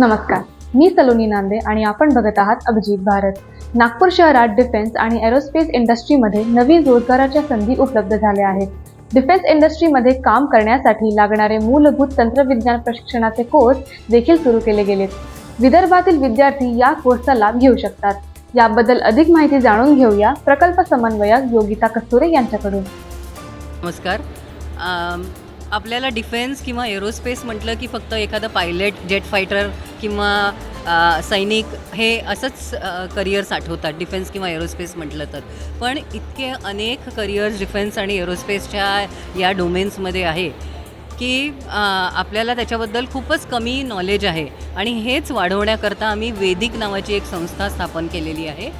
नमस्कार. मी सलोनी नांदे आणि आपण बघत आहात अभिजित भारत. नागपूर शहरात डिफेन्स आणि एरोस्पेस इंडस्ट्रीमध्ये नवीन रोजगाराच्या संधी उपलब्ध झाल्या आहेत. डिफेन्स इंडस्ट्रीमध्ये काम करण्यासाठी लागणारे मूलभूत तंत्रविज्ञान प्रशिक्षणाचे कोर्स देखील सुरू केले गेलेत. विदर्भातील विद्यार्थी या कोर्सचा लाभ घेऊ शकतात. याबद्दल अधिक माहिती जाणून घेऊया प्रकल्प समन्वयक योगिता कस्तुरे यांच्याकडून. नमस्कार. आपल्याला डिफेन्स किंवा एरोस्पेस म्हटलं की फक्त एखादं पायलट जेट फायटर किंवा सैनिक हे असंच करिअर्स आठवतात डिफेन्स किंवा एरोस्पेस म्हटलं तर. पण इतके अनेक करिअर्स डिफेन्स आणि एरोस्पेसच्या या डोमेन्समध्ये आहे की आपल्याला त्याच्याबद्दल खूपच कमी नॉलेज आहे. आणि हेच वाढवण्याकरता आम्ही वेदिक नावाची एक संस्था स्थापन केलेली आहे.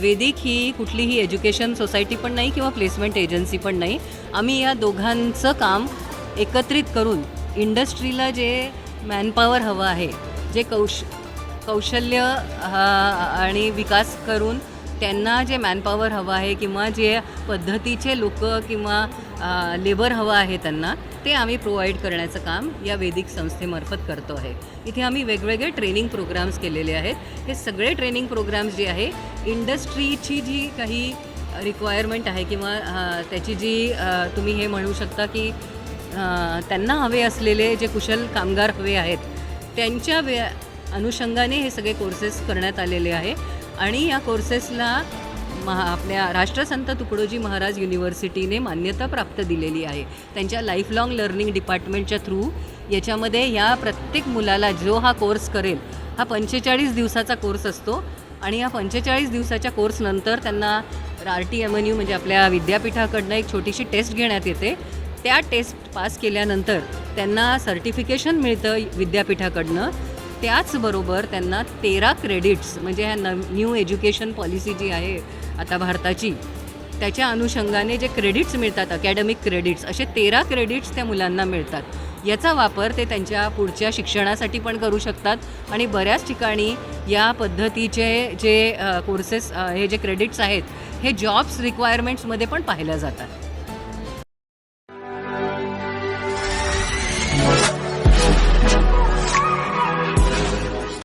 वेदिक ही कुठलीही एज्युकेशन सोसायटी पण नाही किंवा प्लेसमेंट एजन्सी पण नाही. आम्ही या दोघांचं काम एकत्रित करून इंडस्ट्रीला जे मॅनपॉवर हवं आहे जे कौश कौशल्य आणि विकास करून त्यांना जे मॅनपॉवर हवं आहे किंवा जे पद्धतीचे लोक किंवा लेबर हवं आहे त्यांना ते आम्ही प्रोव्हाइड करण्याचं काम या वेदिक संस्थेमार्फत करतो आहे. इथे आम्ही वेगवेगळे ट्रेनिंग प्रोग्राम्स केलेले आहेत. हे सगळे ट्रेनिंग प्रोग्राम्स जे आहे इंडस्ट्रीची जी काही रिक्वायरमेंट आहे किंवा त्याची जी तुम्ही हे म्हणू शकता की त्यांना हवे असलेले जे कुशल कामगार हवे आहेत त्यांच्या वे अनुषंगाने हे सगळे कोर्सेस करण्यात आलेले आहे. आणि या कोर्सेसला महा आपल्या राष्ट्रसंत तुकडोजी महाराज युनिव्हर्सिटीने मान्यता प्राप्त दिलेली आहे. त्यांच्या लाईफ लाँग लर्निंग डिपार्टमेंटच्या थ्रू याच्यामध्ये या प्रत्येक मुलाला जो हा कोर्स करेल हा पंचेचाळीस दिवसाचा कोर्स असतो. आणि या पंचेचाळीस दिवसाच्या कोर्सनंतर त्यांना R T M N U म्हणजे आपल्या विद्यापीठाकडनं एक छोटीशी टेस्ट घेण्यात येते. त्या टेस्ट पास केल्यानंतर त्यांना सर्टिफिकेशन मिळतं विद्यापीठाकडनं. त्याचबरोबर त्यांना तेरा क्रेडिट्स म्हणजे ह्या न न्यू एज्युकेशन पॉलिसी जी आहे आता भारताची त्याच्या अनुषंगाने जे क्रेडिट्स मिळतात अकॅडमिक क्रेडिट्स असे तेरा क्रेडिट्स त्या मुलांना मिळतात. याचा वापर ते त्यांच्या पुढच्या शिक्षणासाठी पण करू शकतात आणि बऱ्याच ठिकाणी या पद्धतीचे जे कोर्सेस हे जे क्रेडिट्स आहेत हे जॉब्स रिक्वायरमेंट्समध्ये पण पाहिल्या जातात.